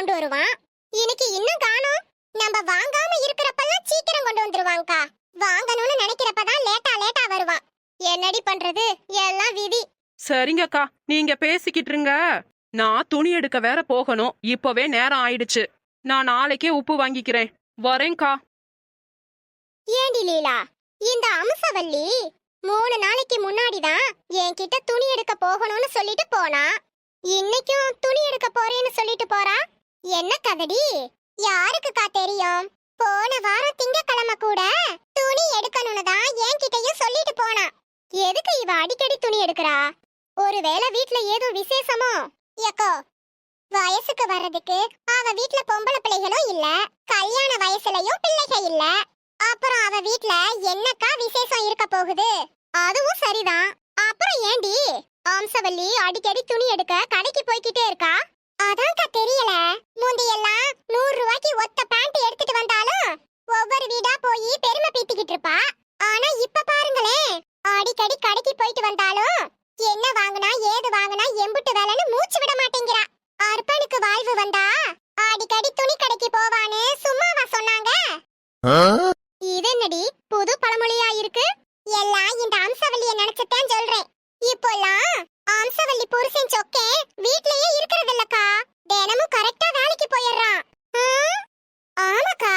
கொண்டு வருவான். இன்னைக்கு இன்னும் காணோம். நம்ம வாங்காம இருக்கிறப்பெல்லாம் சீக்கிரம் கொண்டு வந்துருவாங்கக்கா. வாங்கணும்னு நினைக்கிறப்பதான் லேட்டா லேட்டா வருவான். என்னடி பண்றது? எல்லாம் விதி. சரிங்கக்கா நீங்க பேசிக்கிட்டு இருங்க. நான் துணி எடுக்க வேற போகணும். இப்பவே நேரம் ஆயிடுச்சு. நான் நாளைக்கே உப்பு வாங்கிக்கிறேன். வரேன்க்கா. ஏண்டி லீலா? இந்த அம்சவல்லி மூணு நாளைக்கு முன்னாடிதான் என்கிட்ட துணி எடுக்க போகணும்னு சொல்லிட்டு போனா. இன்னைக்கும் துணி எடுக்க போறேன்னு சொல்லிட்டு போறா? என்ன கதடி? யாருக்குக்கா தெரியும்? போன வாரம் திங்கக்கிழமை கூட துணி எடுக்கணும்னு தான் என்கிட்டயும் சொல்லிட்டு போனா. எதுக்கு இவ அடிக்கடி துணி எடுக்கிறா? ஒருவேளை வீட்ல ஏதும் விசேஷமோ? எக்கோ வயசுக்கு வர்றதுக்கு அவ வீட்ல பொம்பளை பிள்ளைகளும் இல்ல கல்யாண வயசுலயும் பிள்ளைகள் இல்ல. அப்புறம் அவ வீட்ல என்னக்கா விசேஷம் இருக்க போகுது? அதுவும் சரிதான். அப்புறம் ஏண்டி ஆம்சவல்லி அடிக்கடி துணி எடுக்க கடைக்கு போய்கிட்டே இருக்கா? அதான்க்கா தெரியல. முந்தியெல்லாம் நூறு ரூபாய்க்கு ஒத்த பேண்ட் எடுத்துட்டு வந்தாலும் ஒவ்வொரு வீடா போய் பெருமை பீத்திக்கிட்டு இருப்பா. ஆனா இப்ப பாருங்களேன். அடிக்கடி கடைக்கு போயிட்டு வந்தாலும் என்ன வாங்குனா ஏது வாங்குனா எம்புட்டு வேலைன்னு மூச்சு விட மாட்டேங்கிறா. அர்ப்பனுக்கு வாழ்வு வந்தா அடிக்கடி துணி கடைக்கு போவான்னு சும்மாவா சொன்னாங்க. இது என்னடி புது பழமொழியா இருக்கு? எல்லாம் இந்த அம்சவல்லிய நினைச்சுதான் சொல்றேன். இப்போலாம் அம்சவல்லி புருஷன் சொக்கே வீட்லயே இருக்கிறது இல்லக்கா தினமும் கரெக்டா வேலைக்கு போயிடுறான் ஹம்? ஆமாக்கா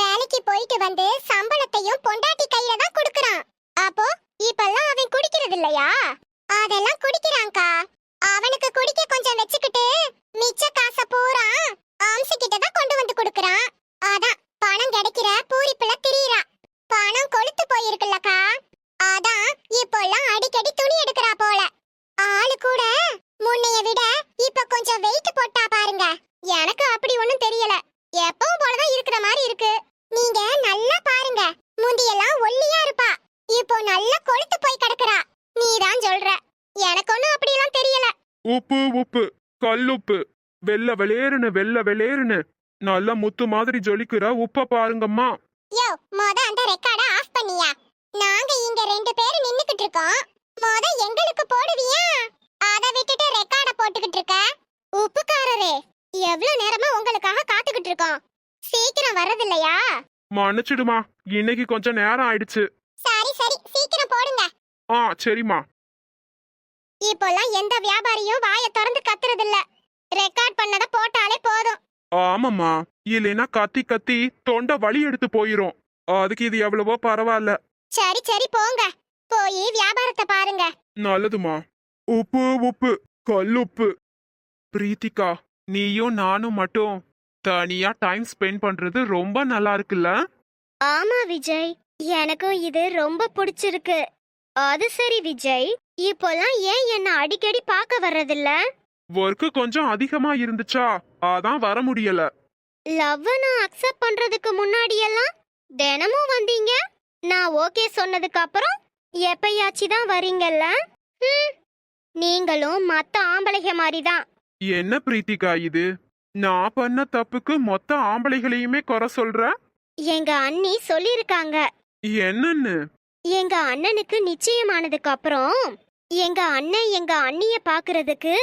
வேலைக்கு போயிட்டு வந்து சம்பளத்தையும் பொண்டாட்டி கையில தான் கொடுக்கறான் அப்போ இப்பெல்லாம் அவன் குடிக்கிறது இல்லையா அதெல்லாம் குடிக்கிறான்க்கா அவனுக்கு குடிக்க கொஞ்சம் வச்சுக்கிட்டு மிச்ச காசை பூரா அம்சக்கிட்ட தான் கொண்டு வந்து கொடுக்கறான் அதான் பணம் கிடைக்கிற பூரிப்புல திரியறா பணம் கொளுத்து போயிருக்குல்லக்கா அதான் இப்போல்லாம் அடிக்கடி துணி எடுக்கிறா போல ஆளு கூட முன்னைய விட இப்ப கொஞ்சம் வெயிட் போட்டா பாருங்க எனக்கு அப்படி ஒண்ணும் தெரியல எப்பவும் போலதான் இருக்கிற மாதிரி இருக்கு நீங்க நல்லா பாருங்க முந்தியெல்லாம் ஒல்லியா இருப்பா இப்போ நல்லா கொளுத்து போய் கிடக்குறா நீதான் சொல்ற எனக்கு ஒண்ணும் அப்படியெல்லாம் தெரியல உப்பு உப்பு கல்லுப்பு வெள்ள வெளியேறுனு வெள்ள வெளியேறுனு நல்ல முத்து மாதிரி ஜொலிக்கிற. உப்ப பாருங்கம்மா. யோ மொத அந்த ரெக்கார்ட ஆஃப் பண்ணியா? நாங்க இங்க ரெண்டு பேரும் நின்னுக்கிட்டு இருக்கோம். மொத எங்களுக்கு போடுவியா? அத விட்டுட்டு ரெக்கார்ட போட்டுக்கிட்டு இருக்க? உப்புக்காரரே எவ்வளவு நேரமா உங்களுக்காக காத்துக்கிட்டு இருக்கோம்? சீக்கிரம் வர்றதில்லையா? மன்னிச்சிடுமா. இன்னைக்கு கொஞ்சம் நேரம் ஆயிடுச்சு. சரி சரி. சீக்கிரம் போடுங்க. ஆ சரிம்மா. இப்போல்லாம் எந்த வியாபாரியும் வாயை திறந்து கத்துறது இல்ல ரெக்கார்ட் பண்ணத போட்டாலே போதும். ஆமாம்மா. இல்லைன்னா கத்தி கத்தி தொண்டை வலி எடுத்து போயிரும். அதுக்கு இது எவ்வளவோ பரவாயில்ல. சரி சரி போங்க. போய் வியாபாரத்தை பாருங்க. நல்லதுமா உப்பு உப்பு கல்லுப்பு பிரீத்திகா நீயும் நானும் மட்டும் தனியா டைம் ஸ்பெண்ட் பண்றது ரொம்ப நல்லா இருக்குல்ல? ஆமா விஜய். எனக்கும் இது ரொம்ப பிடிச்சிருக்கு. அது சரி விஜய். இப்போலாம் ஏன் என்ன அடிக்கடி பார்க்க வர்றதில்ல? ஒர்க்கு கொஞ்சம் அதிகமா இருந்துச்சா? அதான் வர முடியல. லவ் நான் அக்செப்ட் பண்றதுக்கு முன்னாடியெல்லாம் தினமும் வந்தீங்க. நான் ஓகே சொன்னதுக்கு அப்புறம் எப்பயாச்சு தான் வரீங்கல்ல? ஹம், நீங்களும் மத்த ஆம்பளைக மாதிரி தான் என்ன பிரீத்திகா இது? நான் பண்ண தப்புக்கு மொத்த ஆம்பளைகளையுமே குறை சொல்ற? எங்க அண்ணி சொல்லிருக்காங்க என்னன்னு? எங்க அண்ணனுக்கு நிச்சயமானதுக்கு அப்புறம் எங்க அண்ணன் எங்க அண்ணிய பாக்குறதுக்கு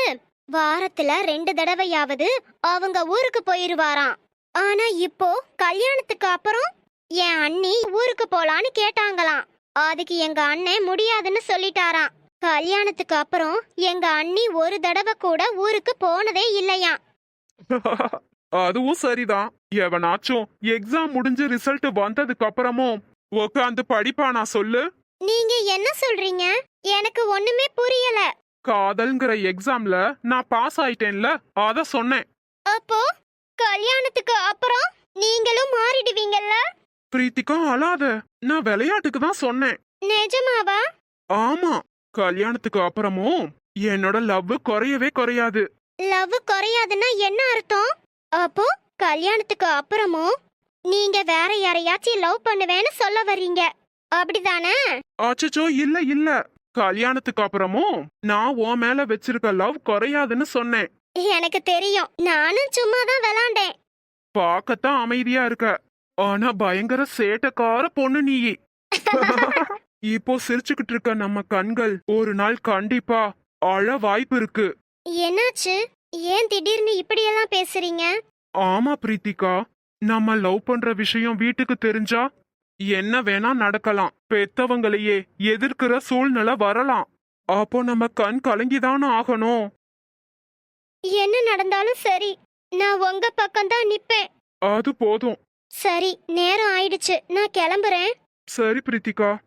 வாரத்துல ரெண்டு தடவையாவது அவங்க ஊருக்கு போயிருவாராம். ஆனா இப்போ கல்யாணத்துக்கு அப்புறம் என் அண்ணி ஊருக்கு போலான்னு கேட்டாங்களாம். அதுக்கு எங்க அண்ணன் முடியாதுன்னு சொல்லிட்டாராம். கல்யாணத்துக்கு அப்புறம் எங்க அண்ணி ஒரு தடவை கூட ஊருக்கு போனதே இல்லையாம். அதுவும் சரிதான். எவனாச்சும் எக்ஸாம் முடிஞ்சு ரிசல்ட் வந்ததுக்கு அப்புறமும் உட்காந்து படிப்பானா சொல்லு? நீங்க என்ன சொல்றீங்க? எனக்கு ஒண்ணுமே புரியல. காதல்ங்கிற எக்ஸாம்ல நான் பாஸ் ஆயிட்டேன்ல அத சொன்னேன். அப்போ கல்யாணத்துக்கு அப்புறம் நீங்களும் மாறிடுவீங்கல்ல? பிரீத்திகா அழாத. நான் விளையாட்டுக்கு தான் சொன்னேன். நிஜமாவா? ஆமா. கல்யாணத்துக்கு அப்புறமும் என்னோட லவ் குறையவே குறையாது. லவ் குறையாதுன்னா என்ன அர்த்தம்? அப்போ கல்யாணத்துக்கு அப்புறமும் நீங்க வேற யாரையாச்சும் லவ் பண்ணுவேன்னு சொல்ல வர்றீங்க. அப்படிதானே? அச்சச்சோ இல்ல இல்ல. கல்யாணத்துக்கு அப்புறமும் நான் உன் மேல வச்சிருக்க லவ் குறையாதுன்னு சொன்னேன். எனக்கு தெரியும். நானும் சும்மா தான் விளாண்டேன். பார்க்கத்தான் அமைதியா இருக்க. ஆனா பயங்கர சேட்டக்கார பொண்ணு நீ. இப்போ சிரிச்சுக்கிட்டு இருக்க நம்ம கண்கள் ஒரு நாள் கண்டிப்பா அழ வாய்ப்பு இருக்கு. என்னாச்சு? ஏன் திடீர்னு இப்படியெல்லாம் பேசுறீங்க? ஆமா பிரீத்திகா. நம்ம லவ் பண்ற விஷயம் வீட்டுக்கு தெரிஞ்சா என்ன வேணா நடக்கலாம். பெத்தவங்களையே எதிர்க்கிற சூழ்நிலை வரலாம். அப்போ நம்ம கண் கலங்கிதானே ஆகணும். என்ன நடந்தாலும் சரி நான் உங்க பக்கம் தான் நிப்பேன். அது போதும். சரி நேரம் ஆயிடுச்சு. நான் கிளம்புறேன். சரி பிரீத்திகா.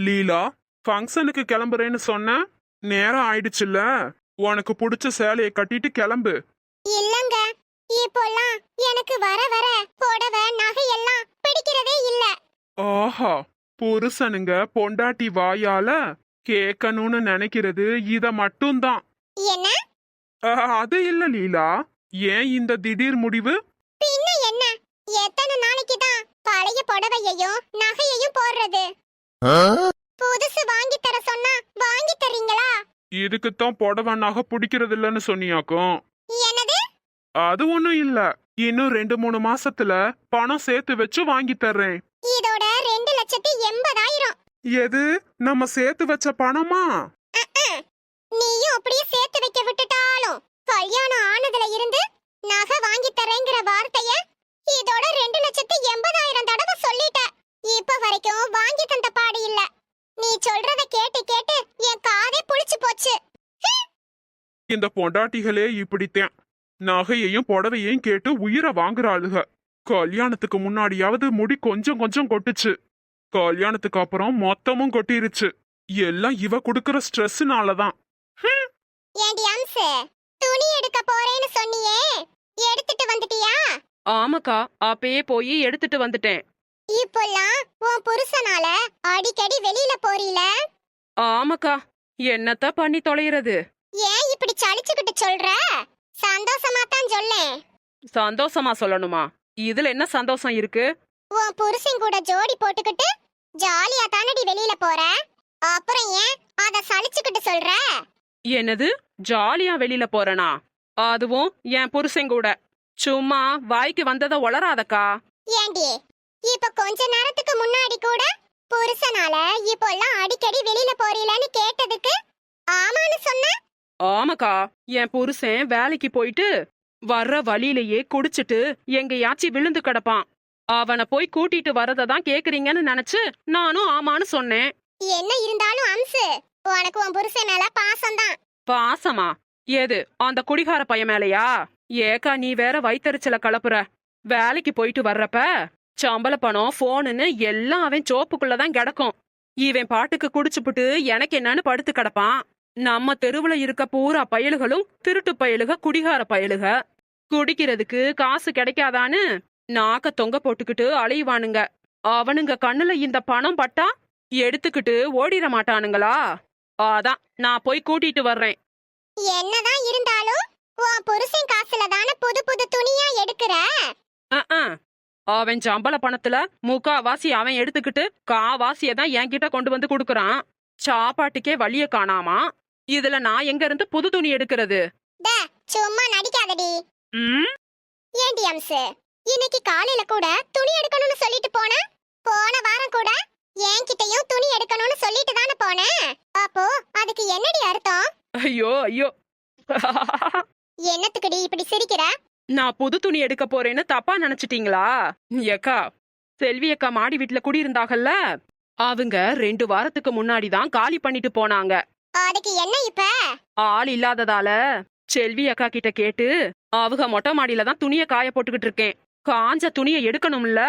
லீலா ஃபங்க்ஷனுக்கு கிளம்புறேன்னு சொன்ன? நேரம் ஆயிடுச்சுல்ல. உனக்கு பிடிச்ச சேலையை கட்டிட்டு கிளம்பு. இல்லங்க இப்போலாம் எனக்கு வர வர புடவை நகை எல்லாம் பிடிக்கிறதே இல்ல. ஆஹா புருஷனுங்க பொண்டாட்டி வாயால கேட்கணும்னு நினைக்கிறது இத மட்டும்தான். என்ன? அது இல்ல லீலா. ஏன் இந்த திடீர் முடிவு? பின்ன என்ன? எத்தனை நாளைக்கு தான் பழைய புடவையையும் நகையையும் போடுறது? புதுசு வாங்கி தர சொன்னா வாங்கி தர்றீங்களா? இதுக்குத்தான் புடவை நகை பிடிக்கிறது இல்லைன்னு சொன்னியாக்கும். அது ஒண்ணும் இல்ல. இன்னும் ரெண்டு மூணு மாசத்துல பணம் சேர்த்து வச்சு வாங்கி தர்றேன். இதோட ரெண்டு லட்சத்தி எண்பதாயிரம். எது? நம்ம சேர்த்து வச்ச பணமா? நீயும் அப்படியே சேர்த்து வைக்க விட்டுட்டாலும் கல்யாணம் ஆனதுல இருந்து நகை வாங்கி தரேங்கிற வார்த்தைய இதோட ரெண்டு லட்சத்தி எண்பதாயிரம் தடவை சொல்லிட்ட. இப்ப வரைக்கும் வாங்கி தந்த பாடு இல்ல. நீ சொல்றத கேட்டு கேட்டு என் காதே புளிச்சு போச்சு. இந்த பொண்டாட்டிகளே இப்படித்தான். நகையையும் புடவையையும் கேட்டு உயிரை வாங்குறாளுக. கல்யாணத்துக்கு முன்னாடியாவது முடி கொஞ்சம் கொஞ்சம் கொட்டுச்சு. கல்யாணத்துக்கு அப்புறம் மொத்தமும் கொட்டிருச்சு. எல்லாம் இவ குடுக்கற ஸ்ட்ரெஸ்னால தான் ஏண்டி அம்சு துணி எடுக்க போறேன்னு சொன்னியே. எடுத்துட்டு வந்துட்டியா? ஆமாக்கா அப்பயே போய் எடுத்துட்டு வந்துட்டேன். இப்போல்லாம் உன் புருஷனால அடிக்கடி வெளியில போறீல? ஆமாக்கா என்னத்த பண்ணி தொலைகிறது ஏன் இப்படி சலிச்சுக்கிட்டு சொல்ற? சொல்லேன் சந்தோஷமா சொல்லணுமா? இதுல என்ன சந்தோஷம் இருக்கு? உன் புருஷன் கூட ஜோடி போட்டுக்கிட்டு ஜாலியா தானடி வெளியில போற? அப்புறம் ஏன் அத சலிச்சுக்கிட்டு சொல்ற? என்னது? ஜாலியா வெளியில போறனா? அதுவும் என் புருஷன் கூட. சும்மா வாய்க்கு வந்தத உளராதக்கா ஏண்டி இப்ப கொஞ்ச நேரத்துக்கு முன்னாடி கூட புருஷனால இப்போல்லாம் அடிக்கடி வெளியில போறீலன்னு கேட்டதுக்கு ஆமான்னு சொன்ன? ஆமாக்கா என் புருஷன் வேலைக்கு போயிட்டு வர்ற வழியிலேயே குடிச்சிட்டு எங்கேயாச்சும் விழுந்து கிடப்பான். அவனை போய் கூட்டிட்டு வரதை தான் கேக்குறீங்கன்னு நினைச்சு நானும் ஆமான்னு சொன்னேன். என்ன இருந்தாலும் அம்சு உனக்கு உன் புருஷன் மேல பாசம்தான் பாசமா? ஏது அந்த குடிகார பையன் மேலையா? ஏக்கா நீ வேற வயித்தறிச்சல கலப்புற. வேலைக்கு போயிட்டு வர்றப்ப சம்பள பணம் போனுன்னு எல்லாம் அவன் சோப்புக்குள்ள தான் கிடக்கும். இவன் பாட்டுக்கு குடிச்சுப்புட்டு எனக்கு என்னன்னு படுத்து கிடப்பான். நம்ம தெருவுல இருக்க பூரா பயலுகளும் திருட்டு பயலுக குடிகார பயலுக. குடிக்கிறதுக்கு காசு கிடைக்காதான்னு நாக்க தொங்க போட்டுக்கிட்டு அலையுவானுங்க. அவனுங்க கண்ணுல இந்த பணம் பட்டா எடுத்துக்கிட்டு ஓடிட மாட்டானுங்களா? அதான் நான் போய் கூட்டிட்டு வர்றேன். என்னதான் இருந்தாலும் உன் புருஷன் காசுல தானே புது புது துணியா எடுக்கிற? அவன் சம்பள பணத்துல முக்காவாசி அவன் எடுத்துக்கிட்டு காவாசிய தான் என்கிட்ட கொண்டு வந்து கொடுக்கறான். சாப்பாட்டுக்கே வழிய காணாமா? இதுல நான் எங்க இருந்து புது துணி எடுக்கிறது? டே சும்மா நடிக்காதடி. ம்? ஏண்டி அம்சு இன்னைக்கு காலையில கூட துணி எடுக்கணும்னு சொல்லிட்டு போன போன வாரம் கூட என்கிட்டயும் துணி எடுக்கணும்னு சொல்லிட்டு தானே போனேன். அப்போ அதுக்கு என்னடி அர்த்தம்? ஐயோ ஐயோ. என்னத்துக்குடி இப்படி சிரிக்கிற? நான் புது துணி எடுக்க போறேன்னு தப்பா நினைச்சிட்டீங்களா? ஏக்கா செல்வி அக்கா மாடி வீட்டுல குடியிருந்தாகல்ல அவங்க ரெண்டு வாரத்துக்கு முன்னாடி தான் காலி பண்ணிட்டு போனாங்க. அதுக்கு என்ன இப்ப? ஆள் இல்லாததால செல்வி அக்கா கிட்ட கேட்டு அவங்க மொட்டை மாடியில தான் துணிய காய போட்டுக்கிட்டு இருக்கேன். காஞ்ச துணிய எடுக்கணும்ல?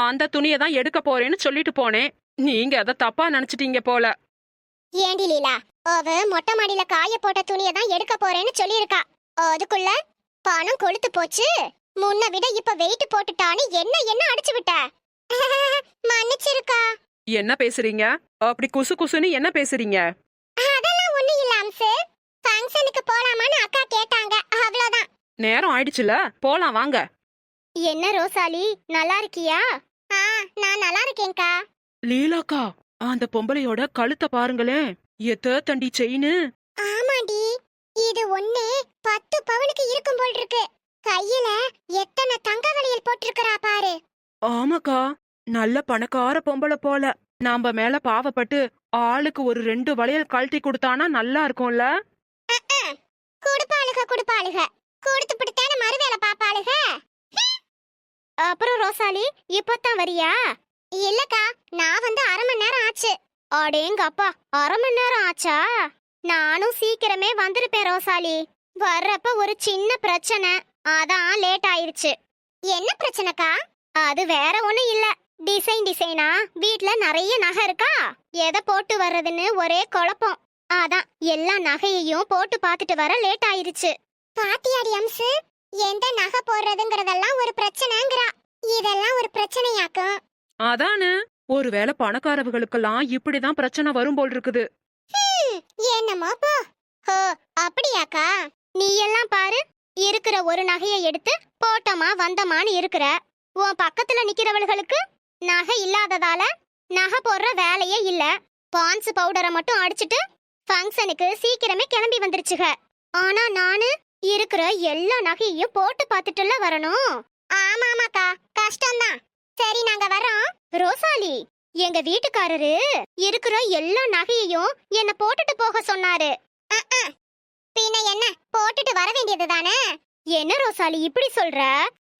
அந்த துணிய தான் எடுக்க போறேன்னு சொல்லிட்டு போனேன். நீங்க அத தப்பா நினைச்சிட்டீங்க போல. ஏண்டி லீலா? அவ மொட்டை மாடியில காய போட்ட துணியை தான் எடுக்க போறேன்னு சொல்லியிருக்கா. அதுக்குள்ள பணம் கொளுத்து போச்சு. முன்ன விட இப்ப வெயிட் போட்டுட்டான்னு என்ன என்ன அடிச்சு விட்ட? மன்னிச்சிருக்கா. என்ன பேசுறீங்க? அப்படி குசு குசுன்னு என்ன பேசுறீங்க அதெல்லாம் ஒண்ணு இல்ல அம்சு ஃபங்க்ஷனுக்கு போலாமான்னு அக்கா கேட்டாங்க அவ்வளவுதான் நேரம் ஆயிடுச்சுல? போலாம் வாங்க. என்ன ரோசாலி நல்லா இருக்கியா? ஆ நான் நல்லா இருக்கேன்க்கா. லீலாக்கா அந்த பொம்பளையோட கழுத்தை பாருங்களேன். எத்த தண்டி செயின்னு? ஆமாண்டி இது ஒண்ணே பத்து பவனுக்கு இருக்கும் போல் இருக்கு கையில எத்தனை தங்க வளையல் போட்டிருக்கறா பாரு. ஆமாக்கா நல்ல பணக்கார பொம்பளை போல. நாம மேல பாவப்பட்டு ஆளுக்கு ஒரு ரெண்டு வளையல் கழட்டி கொடுத்தானா நல்லா இருக்கும்ல? குடுப்பாளுக குடுப்பாளுக. கொடுத்து பிடித்தான மறுவேலை பாப்பாளுக? அப்புறம் ரோசாலி இப்பதான் வரியா? இல்லக்கா நான் வந்து அரை மணி நேரம் ஆச்சு. அடேங்க அப்பா அரை மணி நேரம் ஆச்சா? நானும் சீக்கிரமே வந்திருப்பேன் ரோசாலி. வர்றப்ப ஒரு சின்ன பிரச்சனை. அதான் லேட் ஆயிருச்சு. என்ன பிரச்சனைக்கா? அது வேற ஒண்ணும் இல்ல. டிசைன் டிசைனா வீட்ல நிறைய நகை இருக்கா? எதை போட்டு வர்றதுன்னு ஒரே குழப்பம். அதான் எல்லா நகையையும் போட்டு பார்த்துட்டு வர லேட் ஆயிருச்சு. பாத்தியாடி அம்சு எந்த நகை போடுறதுங்கறதெல்லாம் ஒரு பிரச்சனைங்கிறா. இதெல்லாம் ஒரு பிரச்சனையாக்கும். அதானே ஒருவேளை பணக்காரவுகளுக்கெல்லாம் இப்படிதான் பிரச்சனை வரும் போல் இருக்குது ஹம், என்னமோ போ. ஹோ அப்படியாக்கா? நீ எல்லாம் பாரு இருக்கிற ஒரு நகையை எடுத்து போட்டோமா வந்தமான்னு இருக்கிற. உன் பக்கத்துல நிக்கிறவளுகளுக்கு நகை இல்லாததால நகை போடுற வேலையே இல்ல. பான்ஸ் பவுடரை மட்டும் அடிச்சிட்டு ஃபங்க்ஷனுக்கு சீக்கிரமே கிளம்பி வந்துருச்சுக. ஆனா நானு இருக்கிற எல்லா நகையையும் போட்டு பார்த்துட்டுல வரணும். ஆமா ஆமாக்கா கஷ்டம்தான். சரி நாங்க வரோம் ரோசாலி எங்க வீட்டுக்காரரு இருக்கிற எல்லா நகையையும் என்ன போட்டுட்டு போக சொன்னாரு. பின்ன என்ன? போட்டுட்டு வர வேண்டியது தானே? என்ன ரோசாலி இப்படி சொல்ற?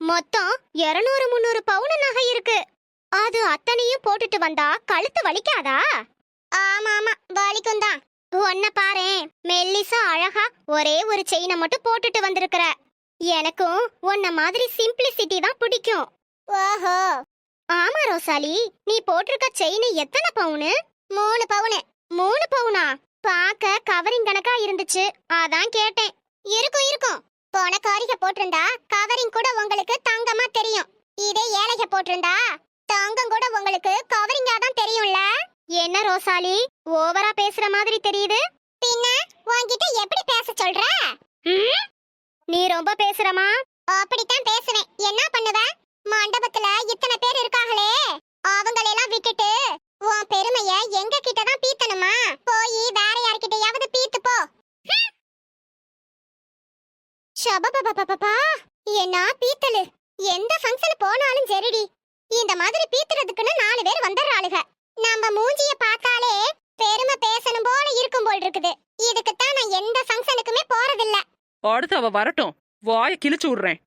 மொத்தம் 200 முந்நூறு பவுன் நகை இருக்கு. அது அத்தனையும் போட்டுட்டு வந்தா கழுத்து வலிக்காதா? ஆமா ஆமா வலிக்கும் தான் உன்ன பாரேன் மெல்லிசா அழகா ஒரே ஒரு செயினை மட்டும் போட்டுட்டு வந்திருக்கிற. எனக்கும் உன்ன மாதிரி சிம்பிளிசிட்டி தான் பிடிக்கும். ஓஹோ. ஆமா ரோசாலி நீ போட்டிருக்க செயின் எத்தனை பவுனு? மூணு பவுனு. மூணு பவுனா? பாக்க கவரிங் கணக்கா இருந்துச்சு. அதான் கேட்டேன். இருக்கும் இருக்கும். போன காரிக போட்டிருந்தா கவரிங் கூட உங்களுக்கு தங்கமா தெரியும். இதே ஏழைக போட்டிருந்தா தங்கம் கூட உங்களுக்கு கவரிங்கா தான் தெரியும்ல? என்ன ரோசாலி? ஓவரா பேசுற மாதிரி தெரியுது. பின்ன உன்கிட்ட எப்படி பேச சொல்ற? நீ ரொம்ப பேசுறமா? அப்படித்தான் பேசுவேன். என்ன பண்ணுவ? மண்டபத்துல இத்தனை பேர் இருக்காங்களே. அவங்களெல்லாம் விட்டுட்டு உன் பெருமைய எங்க கிட்ட தான் பீத்தணுமா? போய் வேற யார்கிட்டயாவது பீத்து போ. ஷபபபபபா என்ன பீத்தலு? எந்த ஃபங்க்ஷன் போனாலும் சரிடி. இந்த மாதிரி பீத்துறதுக்குன்னு நாலு பேர் வந்துடுறாளுக. நம்ம மூஞ்சிய பார்த்தாலே பெருமை பேசணும் போல இருக்கும் போல் இருக்குது. இதுக்கு தான் நான் எந்த ஃபங்க்ஷனுக்குமே போறதில்ல. அடுத்து அவ வரட்டும். வாயை கிழிச்சு விடுறேன்.